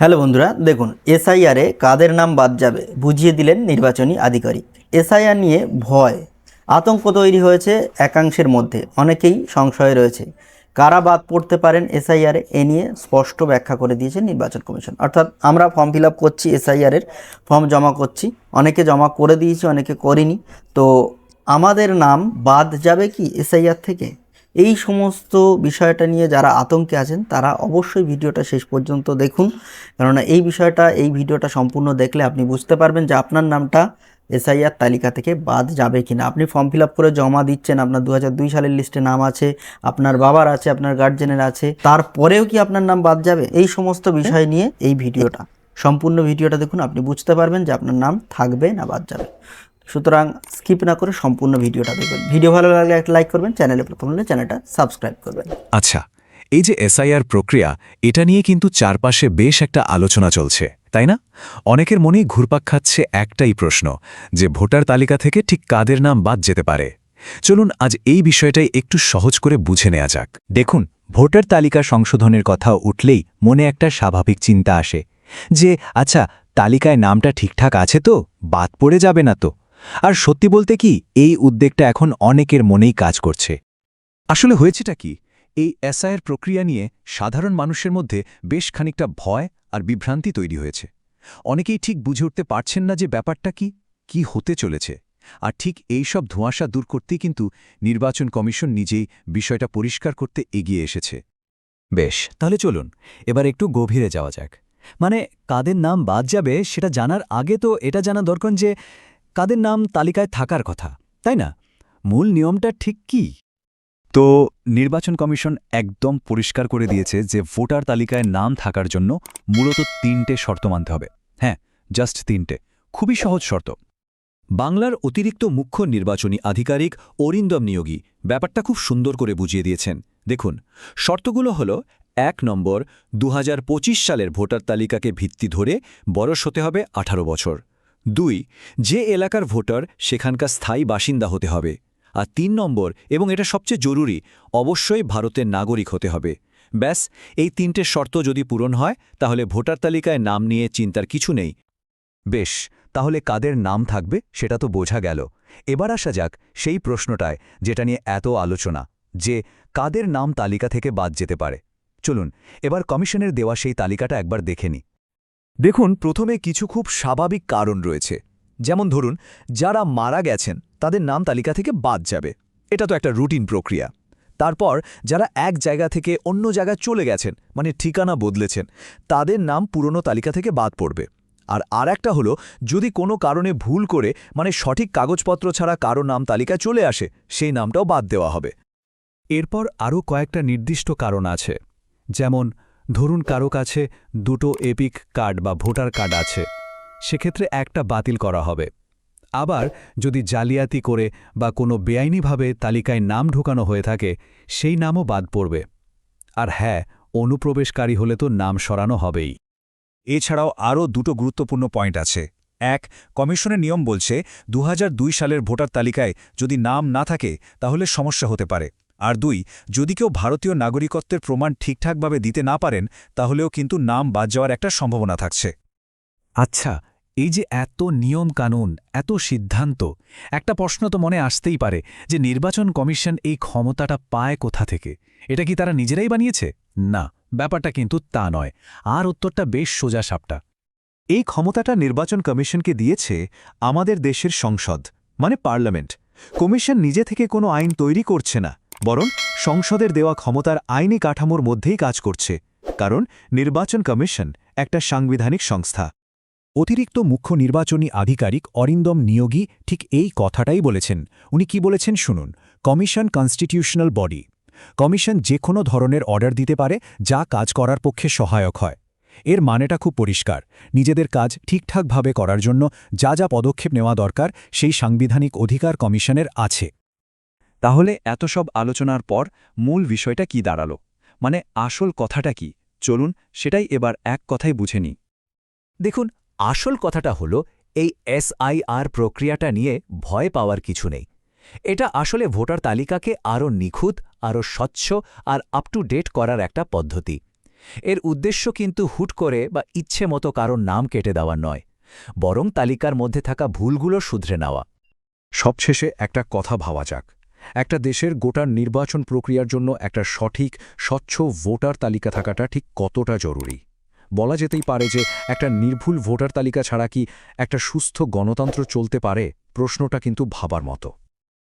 Hello বন্ধুরা, দেখুন এসআইআরে কাদের নাম বাদ যাবে বুঝিয়ে দিলেন নির্বাচনী আধিকারিক। এসআইআর নিয়ে ভয়, আতঙ্ক তৈরি হয়েছে একাংশের মধ্যে, অনেকেই সংশয়ে রয়েছে। কারা বাদ পড়তে পারেন এসআইআরে এ? নিয়ে স্পষ্ট ব্যাখ্যা করে দিয়েছে নির্বাচন কমিশন। অর্থাৎ আমরা ফর্ম ফিল আপ করছি এসআইআরের ফর্ম জমা করছি, অনেকে জমা করে দিয়েছি, অনেকে করিনি। তো আমাদের নাম বাদ যাবে কি এসআইআর থেকে? এই সমস্ত বিষয়টা নিয়ে যারা আতঙ্কে আছেন, তারা অবশ্যই ভিডিওটা শেষ পর্যন্ত দেখুন। কেননা এই বিষয়টা, এই ভিডিওটা সম্পূর্ণ দেখলে আপনি বুঝতে পারবেন যে আপনার নামটা এসআইআর তালিকা থেকে বাদ যাবে কিনা। আপনি ফর্ম ফিল আপ করে জমা দিচ্ছেন, আপনার দু দুই সালের লিস্টে নাম আছে, আপনার বাবার আছে, আপনার গার্জেনের আছে, তারপরেও কি আপনার নাম বাদ যাবে? এই সমস্ত বিষয় নিয়ে এই ভিডিওটা, সম্পূর্ণ ভিডিওটা দেখুন, আপনি বুঝতে পারবেন যে আপনার নাম থাকবে না বাদ যাবে। সুতরাং স্কিপ না করে সম্পূর্ণ ভিডিওটা দেখবেন। ভিডিও ভালো লাগলে একটা লাইক করবেন চ্যানেলে প্রথম হলে চ্যানেলটা সাবস্ক্রাইব করবেন। আচ্ছা এই যে এসআইআর প্রক্রিয়া, এটা নিয়ে কিন্তু চারপাশে বেশ একটা আলোচনা চলছে, তাই না? অনেকের মনেই ঘুরপাক খাচ্ছে একটাই প্রশ্ন, যে ভোটার তালিকা থেকে ঠিক কাদের নাম বাদ যেতে পারে? চলুন আজ এই বিষয়টাই একটু সহজ করে বুঝে নেওয়া যাক। দেখুন, ভোটার তালিকা সংশোধনের কথা উঠলেই মনে একটা স্বাভাবিক চিন্তা আসে, যে আচ্ছা তালিকায় নামটা ঠিকঠাক আছে তো, বাদ পড়ে যাবে না তো? আর সত্যি বলতে কি, এই উদ্বেগটা এখন অনেকের মনেই কাজ করছে। আসলে হয়েছেটা কি, এই এসআইয়ের প্রক্রিয়া নিয়ে সাধারণ মানুষের মধ্যে বেশ খানিকটা ভয় আর বিভ্রান্তি তৈরি হয়েছে। অনেকেই ঠিক বুঝে উঠতে পারছেন না যে ব্যাপারটা কি কি হতে চলেছে। আর ঠিক এই সব ধোঁয়াশা দূর করতেই কিন্তু নির্বাচন কমিশন নিজেই বিষয়টা পরিষ্কার করতে এগিয়ে এসেছে। বেশ, তাহলে চলুন, এবার একটু গভীরে যাওয়া যাক। মানে কাদের নাম বাদ যাবে সেটা জানার আগে তো এটা জানা দরকার যে কাদের নাম তালিকায় থাকার কথা, তাই না? মূল নিয়মটা ঠিক কি? তো, নির্বাচন কমিশন একদম পরিষ্কার করে দিয়েছে যে ভোটার তালিকায় নাম থাকার জন্য মূলত তিনটে শর্ত মানতে হবে। হ্যাঁ জাস্ট তিনটে। খুবই সহজ শর্ত। বাংলার অতিরিক্ত মুখ্য নির্বাচনী আধিকারিক অরিন্দম নিয়োগী ব্যাপারটা খুব সুন্দর করে বুঝিয়ে দিয়েছেন। দেখুন, শর্তগুলো হল, এক নম্বর দু হাজার পঁচিশ সালের ভোটার তালিকাকে ভিত্তি ধরে বয়স হতে হবে ১৮ বছর। দুই, যে এলাকার ভোটার সেখানকার স্থায়ী বাসিন্দা হতে হবে। আর তিন নম্বর, এবং এটা সবচেয়ে জরুরি, অবশ্যই ভারতের নাগরিক হতে হবে। ব্যাস, এই তিনটে শর্ত যদি পূরণ হয়, তাহলে ভোটার তালিকায় নাম নিয়ে চিন্তার কিছু নেই। বেশ, তাহলে কাদের নাম থাকবে সেটা তো বোঝা গেল। এবার আসা যাক সেই প্রশ্নটায়, যেটা নিয়ে এত আলোচনা, যে কাদের নাম তালিকা থেকে বাদ যেতে পারে। চলুন, এবার কমিশনের দেওয়া সেই তালিকাটা একবার দেখে নি। দেখুন, প্রথমে কিছু খুব স্বাভাবিক কারণ রয়েছে। যেমন ধরুন, যারা মারা গেছেন, তাদের নাম তালিকা থেকে বাদ যাবে। এটা তো একটা রুটিন প্রক্রিয়া। তারপর, যারা এক জায়গা থেকে অন্য জায়গায় চলে গেছেন মানে ঠিকানা বদলেছেন, তাদের নাম পুরনো তালিকা থেকে বাদ পড়বে। আর আর একটা হলো, যদি কোনো কারণে ভুল করে মানে সঠিক কাগজপত্র ছাড়া কারও নাম তালিকা চলে আসে, সেই নামটাও বাদ দেওয়া হবে। এরপর আরও কয়েকটা নির্দিষ্ট কারণ আছে। যেমন ধরুন কারও কাছে দুটো এপিক কার্ড বা ভোটার কার্ড আছে, সেক্ষেত্রে একটা বাতিল করা হবে। আবার যদি জালিয়াতি করে বা কোনো বেআইনিভাবে তালিকায় নাম ঢোকানো হয়ে থাকে, সেই নামও বাদ পড়বে। আর হ্যাঁ অনুপ্রবেশকারী হলে তো নাম সরানো হবেই। এছাড়াও আরও দুটো গুরুত্বপূর্ণ পয়েন্ট আছে। এক, কমিশনের নিয়ম বলছে দু হাজার দুই সালের ভোটার তালিকায় যদি নাম না থাকে, তাহলে সমস্যা হতে পারে। আর দুই, যদি কেউ ভারতীয় নাগরিকত্বের প্রমাণ ঠিকঠাকভাবে দিতে না পারেন, তাহলেও কিন্তু নাম বাদ যাওয়ার একটা সম্ভাবনা থাকছে। আচ্ছা এই যে এত নিয়ম কানুন, এত সিদ্ধান্ত, একটা প্রশ্ন তো মনে আসতেই পারে যে নির্বাচন কমিশন এই ক্ষমতাটা পায় কোথা থেকে? এটা কি তারা নিজেরাই বানিয়েছে? না, ব্যাপারটা কিন্তু তা নয়। আর উত্তরটা বেশ সোজা সাপটা। এই ক্ষমতাটা নির্বাচন কমিশনকে দিয়েছে আমাদের দেশের সংসদ মানে পার্লামেন্ট। কমিশন নিজে থেকে কোনো আইন তৈরি করছে না। বরং সংসদের দেওয়া ক্ষমতার আইনি কাঠামোর মধ্যেই কাজ করছে, কারণ নির্বাচন কমিশন একটা সাংবিধানিক সংস্থা। অতিরিক্ত মুখ্য নির্বাচনী আধিকারিক অরিন্দম নিয়োগী ঠিক এই কথাটাই বলেছেন। উনি কি বলেছেন শুনুন। Commission constitutional body. কমিশন যে কোনো ধরনের অর্ডার দিতে পারে, যা কাজ করার পক্ষে সহায়ক হয়। এর মানেটা খুব পরিষ্কার। নিজেদের কাজ ঠিকঠাকভাবে করার জন্য যা যা পদক্ষেপ নেওয়া দরকার, সেই সাংবিধানিক অধিকার কমিশনের আছে। তাহলে এত সব আলোচনার পর মূল বিষয়টা কি দাঁড়াল? মানে আসল কথাটা কি? চলুন সেটাই এবার এক কথাই বুঝে নিই। দেখুন, আসল কথাটা হলো, এই এসআইআর প্রক্রিয়াটা নিয়ে ভয় পাওয়ার কিছু নেই। এটা আসলে ভোটার তালিকাকে আরও নিখুঁত, আরও স্বচ্ছ আর আপ টু ডেট করার একটা পদ্ধতি। এর উদ্দেশ্য কিন্তু হুট করে বা ইচ্ছে মতো কারোর নাম কেটে দেওয়া নয়, বরং তালিকার মধ্যে থাকা ভুলগুলো শুধরে নেওয়া। সবশেষে একটা কথা ভাবা যাক। একটা দেশের গোটার নির্বাচন প্রক্রিয়ার জন্য একটা সঠিক, স্বচ্ছ ভোটার তালিকা থাকাটা ঠিক কতটা জরুরি? বলা যেতেই পারে যে একটা নির্ভুল ভোটার তালিকা ছাড়া কি একটা সুস্থ গণতন্ত্র চলতে পারে? প্রশ্নটা কিন্তু ভাবার মতো।